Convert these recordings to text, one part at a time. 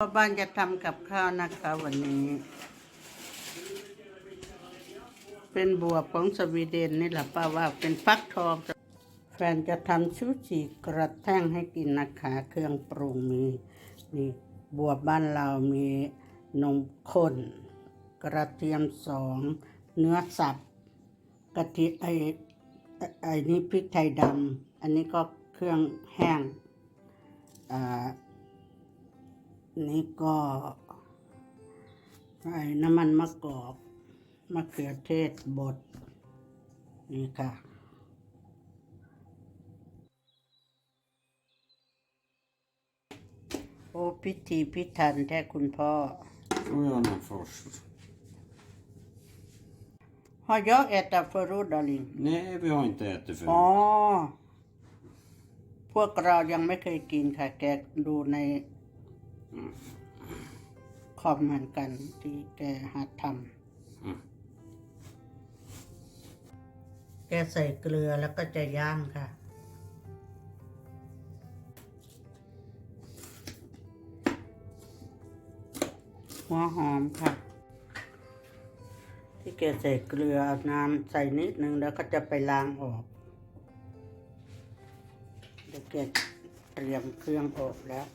พ่อบ้านจะทำกับข้าวนะคะวันนี้ เป็นบัวของสวีเดนนี่แหละป้าว่าเป็นฟักทองแฟนจะทำชูชีกระแท่งให้กินนะคะ เครื่องปรุงมีมีบัวบ้านเรามีนมข้น กระเทียมสอง เนื้อสับกะทิไอไอนี่พริกไทยดำอันนี้ก็เครื่องแห้งอ่า นี่ก็ไอ้น้ำมันมะกอกมะเขือเทศบดนี่ค่ะ โอ้พิธีพิธันแท้คุณพ่อ Får jag den först? Har jag ätit förut, darling? Nej, vi har inte ätit อ๋อ förut. พวกเรายังไม่เคยกินค่ะ แกดูใน คอมเหมือนกันที่แกหัดทอืมำแกใส่เกลือแล้วก็จะย่างค่ะ หัวหอมค่ะ ที่แกใส่เกลือเอาน้ำใส่นิดนึงแล้วก็จะไปล้างออกเดี๋ยวแกเตรียมเครื่องอบแล้ว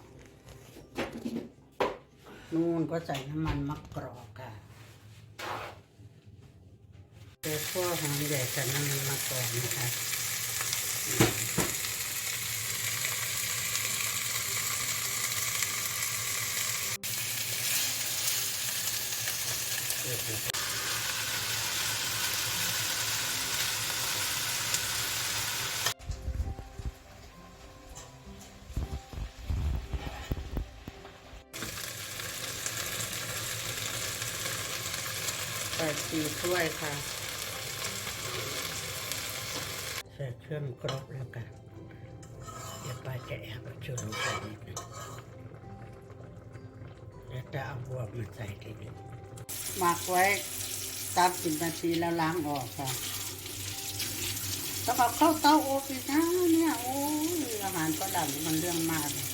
นู่นก็ใส่น้ำมันมะกรอกค่ะเจอพวกหอมใหญ่กับน้ำมันมะกรอกนะคะ ส่สี่ถ้วยค่ะ ใส่เครื่องกรอบแล้วกันเดี๋ยวป้าจะแอบเอาชูรสไปนิดนึงแล้วจะเอาบวบมาใส่ทีนี้หมักไว้ตามสิบนาทีแล้วล้างออกค่ะต้องเอาเข้าเตาอบอีกนะเนี่ยโอ้ยอาหารฝรั่งมันเรื่องมากเลย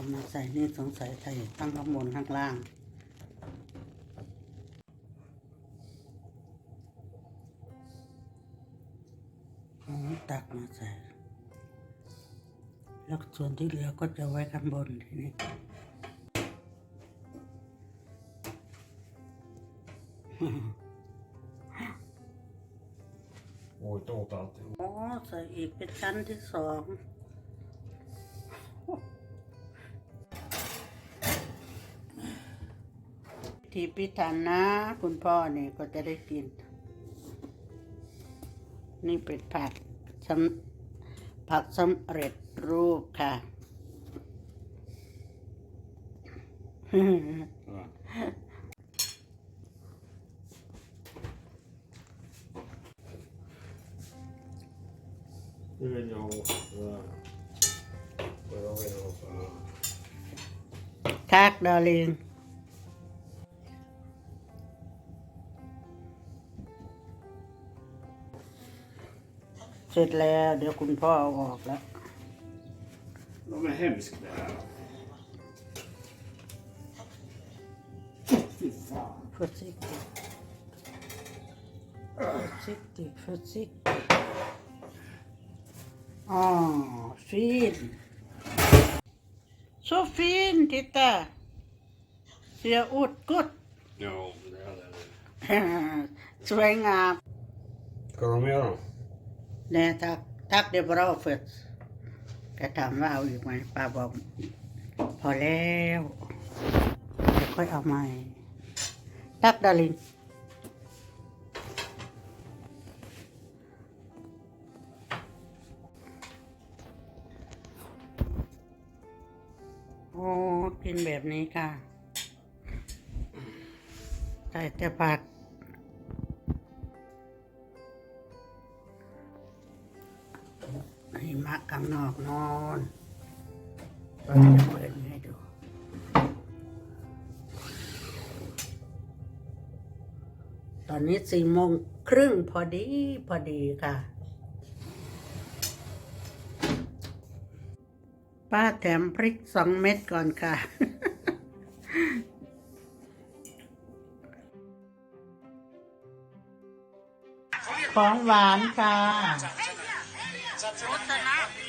เอามาใส่นี่สงสัยใส่ทั้งข้างบนข้างล่างอ๋อตักมาใส่ แล้วส่วนที่เหลือก็จะไว้ข้างบนทีนี้ Oj, det åt alltihop. อ๋อใส่อีกเป็นชั้นที่สอง ทีพิธันนะ คุณพ่อนี่ก็จะได้กิน นี่เป็นผัดสำผัดสำเร็จรูปค่ะ Ja. Nu vill jag ha sådär. Och jag vill ha sådär. เสร็จแล้วเดี๋ยวคุณพ่อเอาออกแล้ว De är hemska det här. Fy fan. Försiktigt. Försiktigt, försiktigt. Ah, fin. Så fin, titta. Ser ut gott. Ja, det är det. สวยงาม Ska du ha mer då? แน่ทักทักเดบรอเฟิร์สแกถามว่าเอาอีกไหมป้าบอก พอแล้วเดี๋ยวค่อยเอาใหม่ทักดารินโอ้กินแบบนี้ค่ะใส่แต่ผัก หิมะข้างนอกนอนเราจะเปิดให้ดูตอนนี้สี่โมงครึ่งพอดีพอดีค่ะ ป้าแถมพริกสองเม็ดก่อนค่ะของหวานค่ะ Rută, na?